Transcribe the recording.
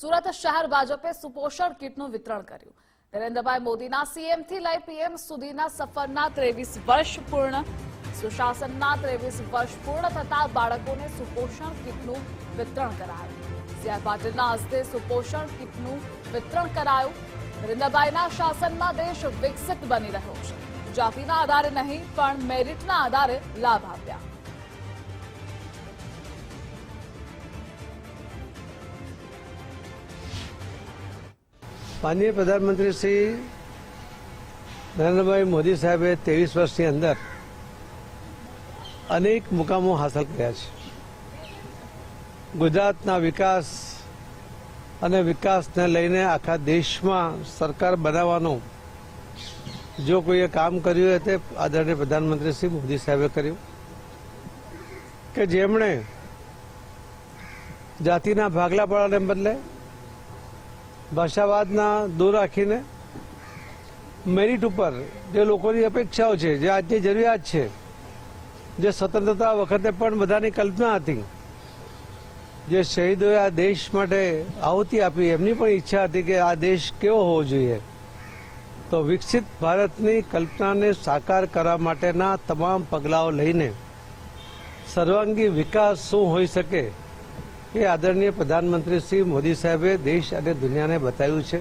સુરત શહેર ભાજપે સુપોષણ કીટનું વિતરણ કર્યું. નરેન્દ્રભાઈ મોદીના સીએમથી લઈ પીએમ સુધીના સફરના ત્રેવીસ વર્ષ પૂર્ણ. સુશાસનના ત્રેવીસ વર્ષ પૂર્ણ થતા બાળકોને સુપોષણ કીટનું વિતરણ કરાયું. સીઆર પાટીલના હસ્તે સુપોષણ કીટનું વિતરણ કરાયું. નરેન્દ્રભાઈના શાસનમાં દેશ વિકસિત બની રહ્યો છે. જાતિના આધારે નહીં, પણ મેરિટના આધારે લાભ આપ્યા. માનનીય પ્રધાનમંત્રી શ્રી નરેન્દ્રભાઈ મોદી સાહેબે ત્રેવીસ વર્ષની અંદર અનેક મુકામો હાંસલ કર્યા છે. ગુજરાતના વિકાસ અને વિકાસને લઈને આખા દેશમાં સરકાર બનાવવાનું જો કોઈએ કામ કર્યું હોય તે આદરણીય પ્રધાનમંત્રી શ્રી મોદી સાહેબે કર્યું. કે જેમણે જાતિના ભાગલા પાડવાને બદલે ભાષાવાદના દૂર રાખીને મેરિટ ઉપર જે લોકોની અપેક્ષાઓ છે, જે આજની જરૂરિયાત છે, જે સ્વતંત્રતા વખતે પણ બધાની કલ્પના હતી, જે શહીદોએ આ દેશ માટે આહુતિ આપી, એમની પણ ઈચ્છા હતી કે આ દેશ કેવો હોવો જોઈએ. તો વિકસિત ભારતની કલ્પનાને સાકાર કરવા માટેના તમામ પગલાઓ લઈને સર્વાંગી વિકાસ શું હોઈ શકે એ આદરણીય પ્રધાનમંત્રી શ્રી મોદી સાહેબે દેશ અને દુનિયાને બતાવ્યું છે.